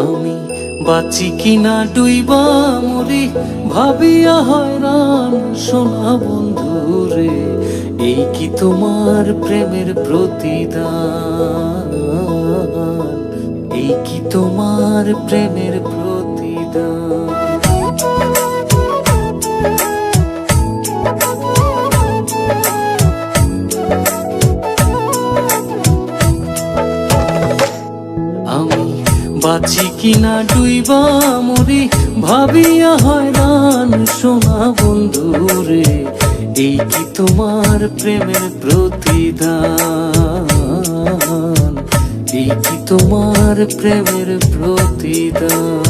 আমি বাঁচি কিনা ডুইবা মরি, ভাবিয়া হয়রান সোনা বন্ধু রে এই কি তোমার প্রেমের প্রতিদান? এই কি তোমার প্রেমের প্রতিদান? বাঁচি কিনা ডুইবা মরি, ভাবিয়া হয়রান সোনা বন্ধু রে এই কি তোমার প্রেমের প্রতিদান? এই কি তোমার প্রেমের প্রতিদান?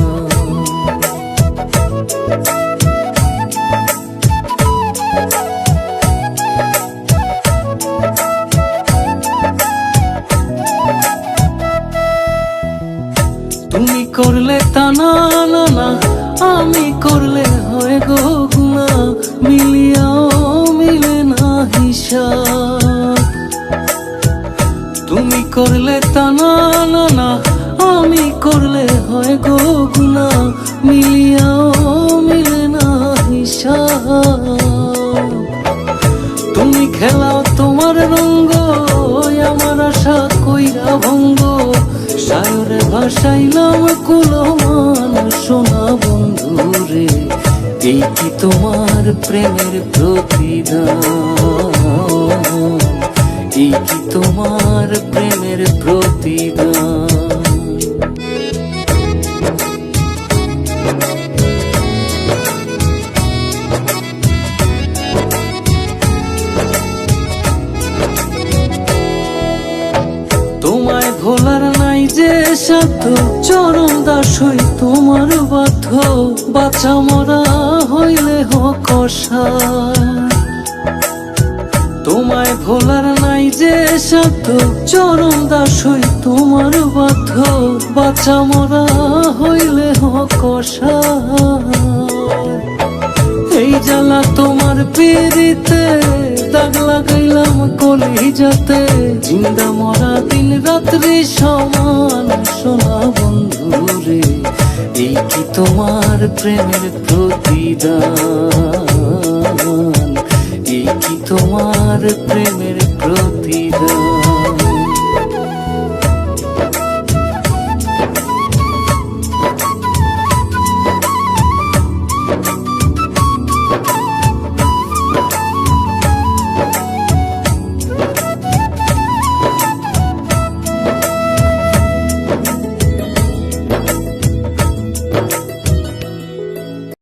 করলে তা না আমি করলে হয় গো গুণা। মিলিয়াও মিলে না হিসাব। তুমি করলে তা না আমি করলে হয় গো গুণা। মিলিয়াও মিলে না হিসাব। তুমি খেলাও তোমার রঙ্গ, আমার আশা কইরা ভঙ্গ। সায়রে ভাসাইলাম কুলমান শোনা বন্ধু রে এই কি তোমার প্রেমের প্রতিদান? এই কি তোমার প্রেমের প্রতিদান? যে সাধ্য চরণ দাস হই তোমার বাধ্য। বাচ্চা মরা হইলে হকসা তোমায় ভোলার নাই যে সাধ্য, চরণ দাস হই তোমার বাধ্য। বাচ্চা মরা হইলে হকসা এই জ্বালা তোমার পিড়িতে, দাগ লাগাইলাম কলি যাতে জিন্দা মরা দিন রাত্রি সমান তোমার প্রেমের প্রতিদান। এই কি তোমার প্রেমের প্রতিদান?